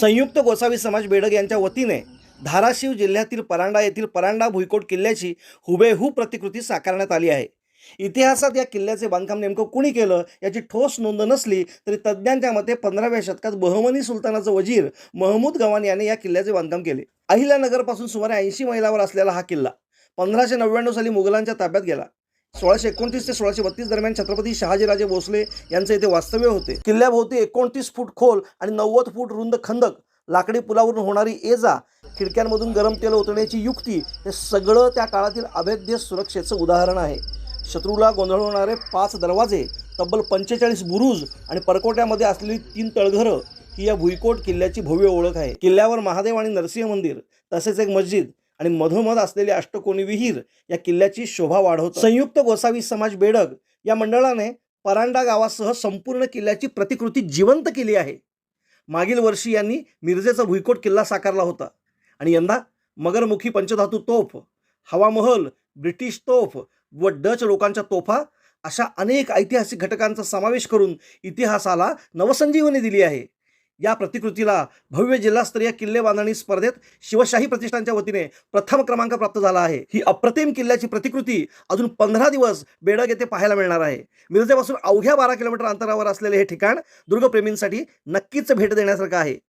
संयुक्त गोसावी समाज बेडग यांच्या वतीने धाराशिव जिल्ह्यातील परांडा येथील परांडा भुईकोट किल्ल्याची हुबेहूब प्रतिकृती साकारण्यात आली आहे. इतिहासात या किल्ल्याचे बांधकाम नेमकं कुणी केलं याची ठोस नोंद नसली तरी तज्ज्ञांच्या मते पंधराव्या शतकात बहमनी सुलतानाचं वजीर महमूद गवान याने या किल्ल्याचे बांधकाम केले. अहिल्यानगरपासून सुमारे ऐंशी मैलावर असलेला हा किल्ला पंधराशे नव्याण्णव साली मुघलांच्या ताब्यात गेला. सोळाशे एकोणतीस ते सोळाशे बत्तीस दरम्यान छत्रपती शहाजीराजे भोसले यांचे इथे वास्तव्य होते. किल्ल्याभोवती एकोणतीस फूट खोल आणि नव्वद फूट रुंद खंदक लाकडी पुलावरून होणारी एजा खिडक्यांमधून गरम तेल ओतण्याची युक्ती हे सगळं त्या काळातील अभेद्य सुरक्षेचं उदाहरण आहे. शत्रूला गोंधळवणारे पाच दरवाजे तब्बल पंचेचाळीस बुरुज आणि परकोट्यामध्ये असलेली तीन तळघरं ही या भुईकोट किल्ल्याची भव्य ओळख आहे. किल्ल्यावर महादेव आणि नरसिंह मंदिर तसेच एक मस्जिद आणि मधोमध असलेली अष्टकोनी विहीर या किल्ल्याची शोभा वाढवत संयुक्त गोसावी समाज बेडग या मंडळाने परांडा गावासह संपूर्ण किल्ल्याची प्रतिकृती जिवंत केली आहे. मागील वर्षी यांनी मिरजेचा भुईकोट किल्ला साकारला होता. आणि यंदा मगरमुखी पंचधातू तोफ हवामहल ब्रिटिश तोफ व डच लोकांच्या तोफा अशा अनेक ऐतिहासिक घटकांचा समावेश करून इतिहासाला नवसंजीवनी दिली आहे. या प्रतिकृतीला भव्य जिल्हास्तरीय किल्ले बांधणी स्पर्धेत शिवशाही प्रतिष्ठानच्या वतीने प्रथम क्रमांक प्राप्त झाला आहे. ही अप्रतिम किल्ल्याची प्रतिकृती अजून पंधरा दिवस बेडग येथे पाहायला मिळणार आहे. मिरजेपासून अवघ्या बारा किलोमीटर अंतरावर असलेले हे ठिकाण दुर्गप्रेमींसाठी नक्कीच भेट देण्यासारखं आहे.